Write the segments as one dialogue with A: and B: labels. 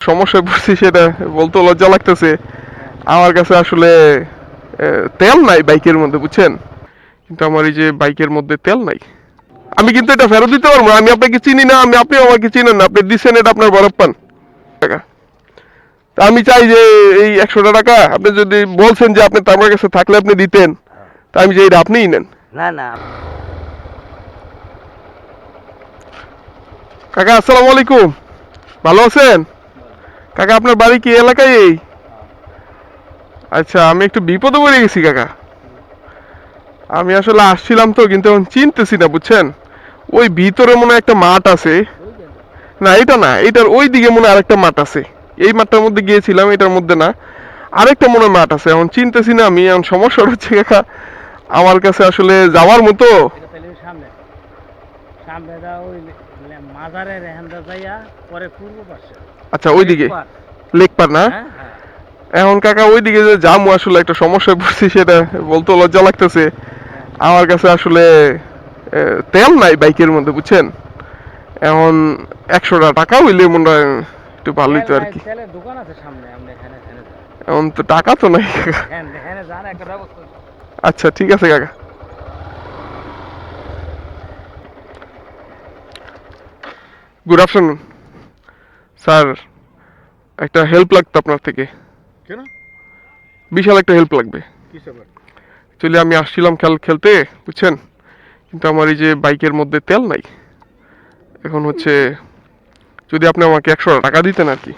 A: সমস্যায় পড়ছি সেটা বলতে লজ্জা লাগতেছে। আমার কাছে আসলে তেল নাই বাইকের মধ্যে বুঝছেন? কিন্তু আমার এই যে বাইকের মধ্যে তেল নাই। আমি কিন্তু এটা ফেরত দিতে পারব আমি আপনাকে চিনি না আমি আপনি আমাকে চিনেন না আপনি দিচ্ছেন এটা আপনার বরফ পান। টাকা। তা আমি চাই যে এই একশোটা টাকা আপনি যদি বলছেন যে আপনি তো আমার কাছে থাকলে আপনি দিতেন তা আমি যে এটা আপনিই নেন।
B: না না।
A: কাকা আসসালামু আলাইকুম। ভালো আছেন? কাকা, আপনার বাড়ি কি এলাকায় এই? আচ্ছা আমি একটু বিপদে পড়ে গেছি, কাকা। আমি আসলে আসছিলাম তো, কিন্তু এখন চিনতেছি না, বুঝছেন? ওই ভিতরে মনে একটা মাঠ আছে। না, এটা না, এটার ওই দিকে মনে আরেকটা মাঠ আছে। এই মাঠটার মধ্যে গিয়েছিলাম, এটার মধ্যে না। আরেকটা মনে মাঠ আছে, এখন চিনতেছি না, আমি, এখন সমস্যা হচ্ছে, কাকা, আমার কাছে আসলে যাওয়ার মতো
B: এটা তাহলে ওই সামনে সামনে দা ওই মাজারের এখানটা যাইয়া পরে পূর্ব পাশে।
A: আচ্ছা ওইদিকে? লেক পার না?
B: হ্যাঁ হ্যাঁ।
A: এখন কাকা ওইদিকে যে যাব আসলে একটা সমস্যায় পড়ছি সেটা বলতে লজ্জা লাগতেছে। আমার কাছে আসলে তেল নাই বাইকের মধ্যে বুঝছেন? এখন একশোটা টাকা হইলে মনে হয় একটু ভালো হইতো আর কি।
B: এখানে
A: তো টাকা তো নাই। আচ্ছা ঠিক আছে কাকা। গুড আফটারনুন স্যার একটা হেল্প লাগতো আপনার থেকে।
C: কেন?
A: বিশাল একটা হেল্প লাগবে। অ্যাকচুয়ালি আমি আসছিলাম খেল খেলতে বুঝছেন? কিন্তু আমার এই যে বাইকের মধ্যে তেল নাই। এখন হচ্ছে যদি আপনি আমাকে একশো টাকা দিতেন আর কি।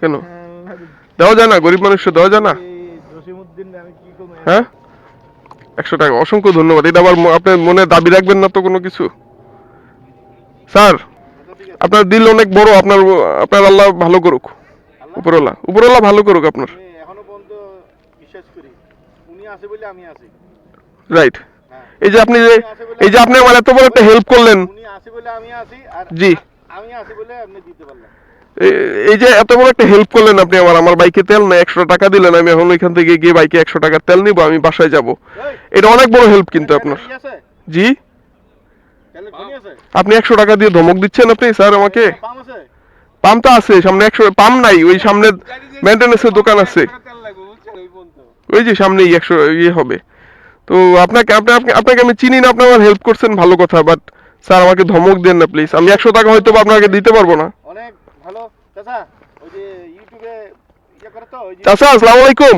A: কেন? দেওয়া যায় না গরিব মানুষকে দেওয়া যায় না।
C: আমি কি করব?
A: হ্যাঁ? একশো টাকা। অসংখ্য ধন্যবাদ। এটা আবার আপনার মনে দাবি রাখবেন না তো কোনো কিছু? স্যার আপনার দিল অনেক বড়। আপনার আপনার আল্লাহ ভালো করুক। উপরওয়ালা উপরওয়ালা ভালো করুক আপনার। রাইট
C: হ্যাঁ।
A: এই যে আপনি যে এই যে আপনি আমার এত বড় একটা হেল্প করলেন। জি।
C: আমি আছি বলে আপনি দিতে পারলেন।
A: এই যে এত বড় একটা হেল্প করলেন আপনি আমার আমার বাইকে তেল না একশো টাকা দিলেন আমি এখন ওইখান থেকে গিয়ে বাইকে একশো টাকার তেল নিবো আমি বাসায় যাব। এটা অনেক বড় হেল্প কিন্তু আপনার। জি? আপনি একশো টাকা দিয়ে ধমক দিচ্ছেন আপনি স্যার আমাকে?
C: পাম
A: পাম্প তো আছে সামনে একশো পাম্প নাই ওই সামনে মেনটেন্যান্সের দোকান আছে।
C: তেল লাগবে বুঝছেন ওই
A: যে সামনেই একশো ইয়ে হবে। তো আপনাকে আপনি আপনি- আপনাকে আমি চিনি না আপনি আমার হেল্প করছেন ভালো কথা বাট স্যার আমাকে ধমক দেন না প্লিজ আমি একশো টাকা হয়তো বা আপনাকে দিতে পারব না।
C: চাচা ইয়ে
A: চাচা আসসালামু আলাইকুম।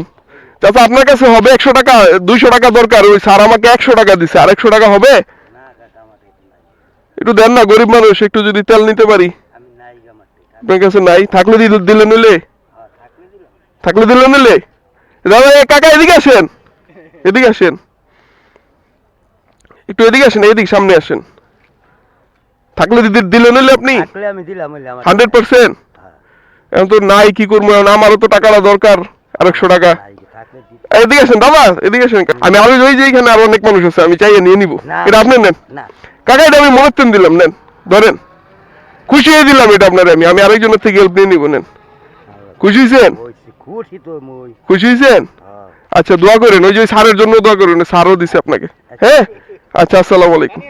A: চাচা আপনার কাছে হবে একশো টাকা দুইশো টাকা দরকার। ওই স্যার আমাকে একশো টাকা দিছে। আর একশো টাকা হবে? একটু দেন না গরিব মানুষ একটু যদি তেল নিতে পারি। আপনার কাছে নাই? থাকলে দিলে দিলে নিলে?
B: হ্যাঁ থাকলে
A: দিলে নিলে? দাদা কাকা এদিকে আসেন। এদিকে আসেন। একটু এদিকে আসেন এদিকে সামনে আসেন। থাকলে দিদি দিলে নিলে আপনি?
B: আমি দিলাম
A: হান্ড্রেড পার্সেন্ট। এখন তো নাই কি করব এখন? আমারও তো টাকাটা দরকার আরেকশো টাকা। এদিকে আসেন দাদা এদিকে আসেন। আমি আরও ওই যে এখানে আরও অনেক মানুষ আছে আমি চাইয়ে নিয়ে নিবো। এটা আপনি নেন। কাকা এটা আমি দিলাম নেন। ধরেন। খুশি হয়ে দিলাম এটা আপনার আমি আমি আরেকজনের থেকে হেল্প নিয়ে নিবো নেন। খুশি হয়েছেন
B: খুশি
A: হয়েছেন
B: হ্যাঁ।
A: আচ্ছা দোয়া করেন ওই যে ওই স্যারের জন্য দোয়া করেন স্যারও দিছে আপনাকে। হ্যাঁ? আচ্ছা আসসালামু আলাইকুম।